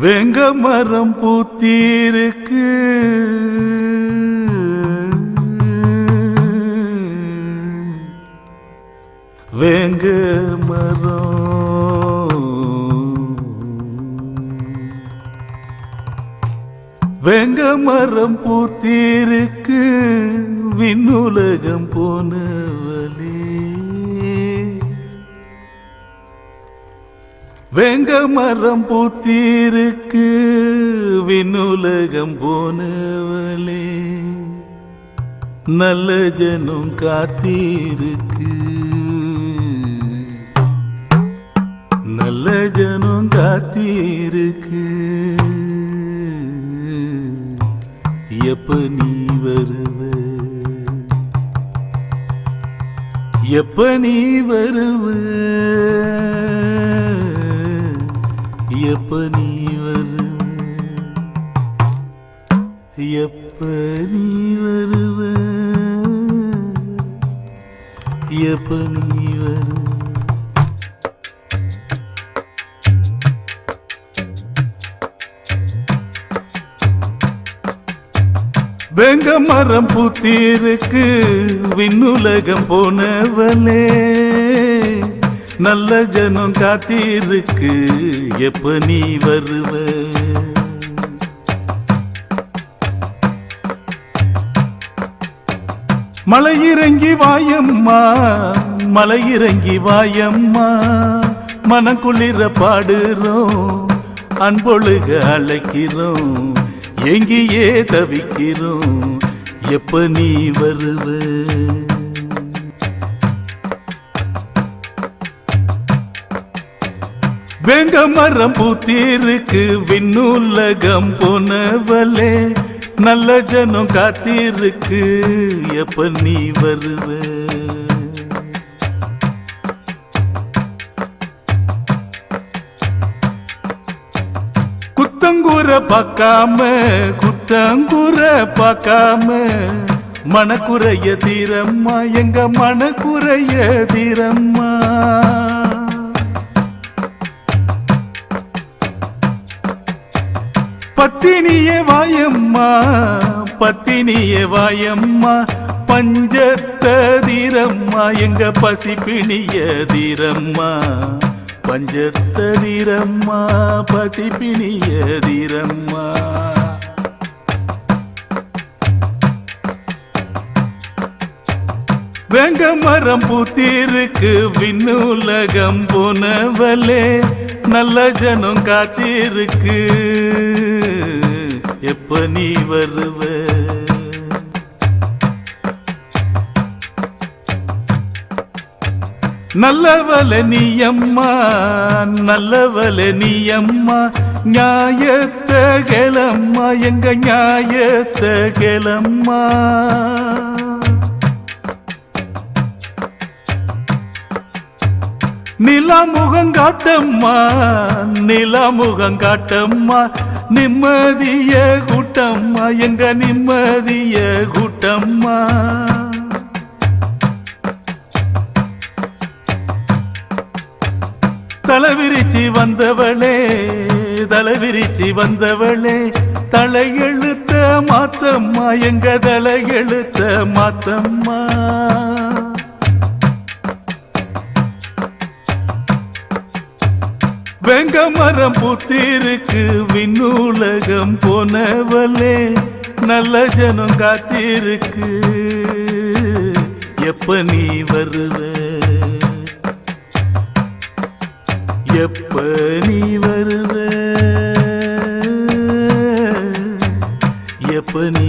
வெங்க மரம் பூத்திருக்கு. வெங்க மரம். வேங்க மரம் பூத்திருக்கு. விண்ணுலகம் போனவளே வெங்க மரம் பூத்திருக்கு விண்ணுலகம் போனவளே. நல்ல ஜனம் காத்திருக்கு. நல்ல ஜனம் காத்திருக்கு. எப்ப நீ வருவ? எப்ப நீ வருவ? எப்ப நீ வருவ? எப்ப நீ வருவ? எப்ப நீ வருவ? வெங்க மரம் பூத்திருக்கு விண்ணுலகம் போனவனே நல்ல ஜனம் காத்திருக்கு. எப்ப நீ வருவ? மலை இறங்கி வாயம்மா மலை இறங்கி வாயம்மா. மனக்குளிர பாடுறோம் அன்பொழுக அழைக்கிறோம் எங்கேயே தவிக்கிறோம். எப்ப நீ வருவே? வெங்க மரம் பூத்திருக்கு விண்ணுலகம் போனவளே நல்ல ஜனம் காத்திருக்கு எப்ப நீ வருவ? குத்தங்கூர பார்க்காம குத்தங்கூர பார்க்காம மனக்குறைய தீரம்மா எங்க மனக்குறைய தீரம்மா? பத்தினிய வாயம்மா பத்தினிய வாயம்மா பஞ்சத்த தீரம்மா எங்க பசிப்பிணிய தீரம்மா. பஞ்சத்ததிரம்மா பசிப்பிணிய தீரம்மா. வெங்க மரம் பூத்திருக்கு விண்ணுலகம் போனவலே நல்ல ஜனம் காத்திருக்கு. எப்ப நீ வருவ? நல்லவல நீ அம்மா நல்லவல நீ அம்மா நியாயத்த எங்க ஞாயத்தகலம்மா கேளம்மா. நிலமுகம் காட்டம்மா நிலமுகம் நிம்மதிய கூட்டம்மா எங்க நிம்மதிய கூட்டம்மா. தலைவிரிச்சி வந்தவளே தலைவிரிச்சி வந்தவளே தலையெழுத்த மாத்தம்மா எங்க தலையெழுத்த மாத்தம்மா. வெங்க மரம் புத்திருக்கு விண்ணுலகம் போனவளே நல்ல ஜனம் காத்திருக்கு. எப்ப நீ வருவ? எப்ப நீ வருவ? எப்ப நீ